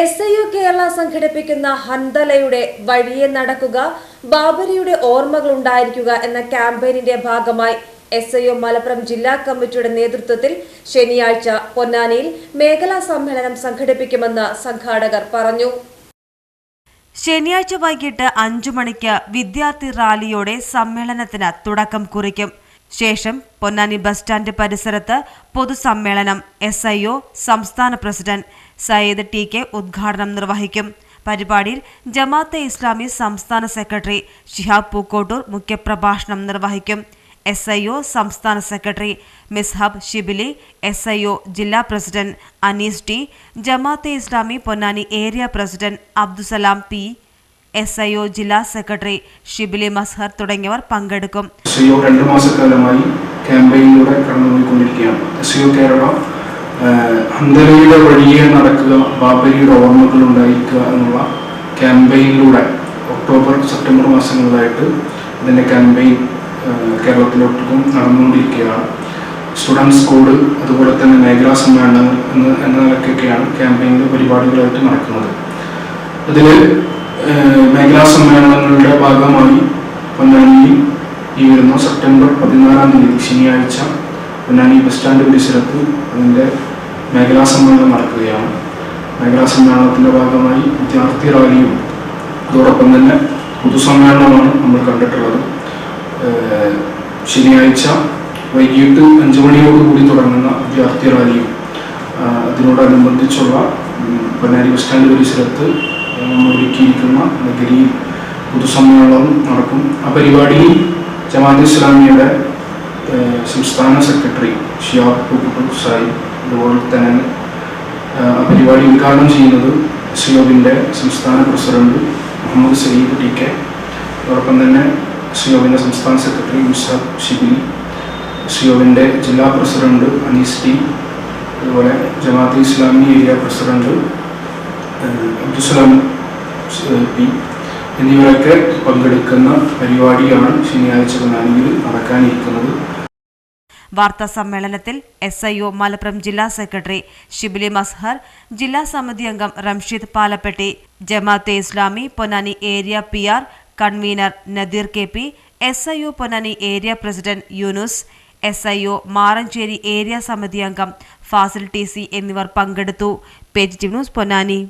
S I U Kerala സംഘടിപ്പിക്കുന്ന ഹന്തലയുടെ വഴിയെ നടക്കുക ബാബരിയുടെ ഓർമ്മകൾ ഉണ്ടായിരിക്കുക എന്ന ക്യാമ്പയിനിന്റെ ഭാഗമായി എസ് ഐ ഒ മലപ്പുറം ജില്ലാ കമ്മിറ്റിയുടെ നേതൃത്വത്തിൽ ശനിയാഴ്ച പൊന്നാനിയിൽ മേഖലാ സമ്മേളനം സംഘടിപ്പിക്കുമെന്ന് സംഘാടകർ പറഞ്ഞു. ശനിയാഴ്ച വൈകിട്ട് അഞ്ചു മണിക്ക് വിദ്യാർത്ഥി റാലിയോടെ സമ്മേളനത്തിന് തുടക്കം കുറിക്കും. ശേഷം പൊന്നാനി ബസ് സ്റ്റാൻഡ് പരിസരത്ത് പൊതുസമ്മേളനം എസ് ഐ ഒ സംസ്ഥാന പ്രസിഡന്റ് സയ്യിദ് ടി കെ ഉദ്ഘാടനം നിർവഹിക്കും. പരിപാടിയിൽ ജമാഅത്തെ ഇസ്ലാമി സംസ്ഥാന സെക്രട്ടറി ഷിഹാബ് പൂക്കോട്ടൂർ മുഖ്യപ്രഭാഷണം നിർവഹിക്കും. എസ് ഐ ഒ സംസ്ഥാന secretary Mishab Shibili S I O ജില്ലാ president Anees T Jamaate Islami Ponnani area president Abdussalam P S I O ജില്ലാ സെക്രട്ടറി ഷിബിലി മസ്ഹർ തുടങ്ങിയവർ പങ്കെടുക്കും. എസ് യു രണ്ട് മാസക്കാലമായി ക്യാമ്പയിനിലൂടെ കടന്നുപോയിക്കൊണ്ടിരിക്കുകയാണ്. എസ് യു കേരള അന്തരയുടെ വഴിയെ നടക്കുക ബാബരിയുടെ ഓർമ്മകൾ ഉണ്ടായിരിക്കുക എന്നുള്ള ക്യാമ്പയിനിലൂടെ ഒക്ടോബർ സെപ്റ്റംബർ മാസങ്ങളിലായിട്ട് ഇതിന്റെ ക്യാമ്പയിൻ കേരളത്തിലോട്ടും നടന്നുകൊണ്ടിരിക്കുകയാണ്. സ്റ്റുഡൻസ് കോഡ് അതുപോലെ തന്നെ മേഖലാ സമ്മേളനങ്ങൾ എന്ന് നിലക്കൊക്കെയാണ് ക്യാമ്പയിനിലെ പരിപാടികളായിട്ട് നടക്കുന്നത്. ഇതിൽ മേഖലാ സമ്മേളനങ്ങളുടെ ഭാഗമായി പൊന്നാനിയിൽ ഈ വരുന്ന സെപ്റ്റംബർ പതിനാലാം തീയതി ശനിയാഴ്ച പൊന്നാനി ബസ് സ്റ്റാൻഡ് പരിസരത്ത് അതിന്റെ മേഖലാ സമ്മേളനം നടക്കുകയാണ്. മേഖലാ സമ്മേളനത്തിന്റെ ഭാഗമായി വിദ്യാർത്ഥി റാലിയും അതോടൊപ്പം തന്നെ പൊതുസമ്മേളനമാണ് നമ്മൾ കണ്ടിട്ടുള്ളത്. ശനിയാഴ്ച വൈകിട്ട് അഞ്ച് മണിയോടുകൂടി തുടങ്ങുന്ന വിദ്യാർത്ഥി റാലിയും അതിനോടനുബന്ധിച്ചുള്ള പൊന്നാനി ബസ് സ്റ്റാൻഡ് പരിസരത്ത് നമ്മൾ ഒരുക്കിയിരിക്കുന്ന നഗരിയിൽ പൊതുസമ്മേളനവും നടക്കും. ആ പരിപാടിയിൽ ജമാഅത്ത് ഇസ്ലാമിയുടെ സംസ്ഥാന സെക്രട്ടറി ഷിയാബ് പൂക്കുട്ടു സായി അതുപോലെ തന്നെ ആ, പരിപാടി ഉദ്ഘാടനം ചെയ്യുന്നത് സിയോബിന്റെ സംസ്ഥാന president Muhammad Saleeb T K. അതോടൊപ്പം തന്നെ സിയോബിന്റെ സംസ്ഥാന സെക്രട്ടറി മുസാബ് ഷിബി സിയോബിന്റെ ജില്ലാ പ്രസിഡന്റ് അനീസ് ടി അതുപോലെ Jamaat Islami area president Abdussalam P. എന്നിവരൊക്കെ പങ്കെടുക്കുന്ന പരിപാടിയാണ് ശനിയാഴ്ച പൊന്നാനിയിൽ നടക്കാനിരിക്കുന്നത്. വാർത്താ സമ്മേളനത്തിൽ എസ് ഐ ഒ മലപ്പുറം ജില്ലാ സെക്രട്ടറി ഷിബിലി മസ്ഹർ ജില്ലാ സമിതി അംഗം Ramsheed Palappetti Jamaate Islami Ponnani area P R convener Nadeer K P S I O Ponnani area president Yoonus S I O Maranchery area സമിതി അംഗം ഫാസിൽ ടി സി എന്നിവർ പങ്കെടുത്തു. Page news Ponnani.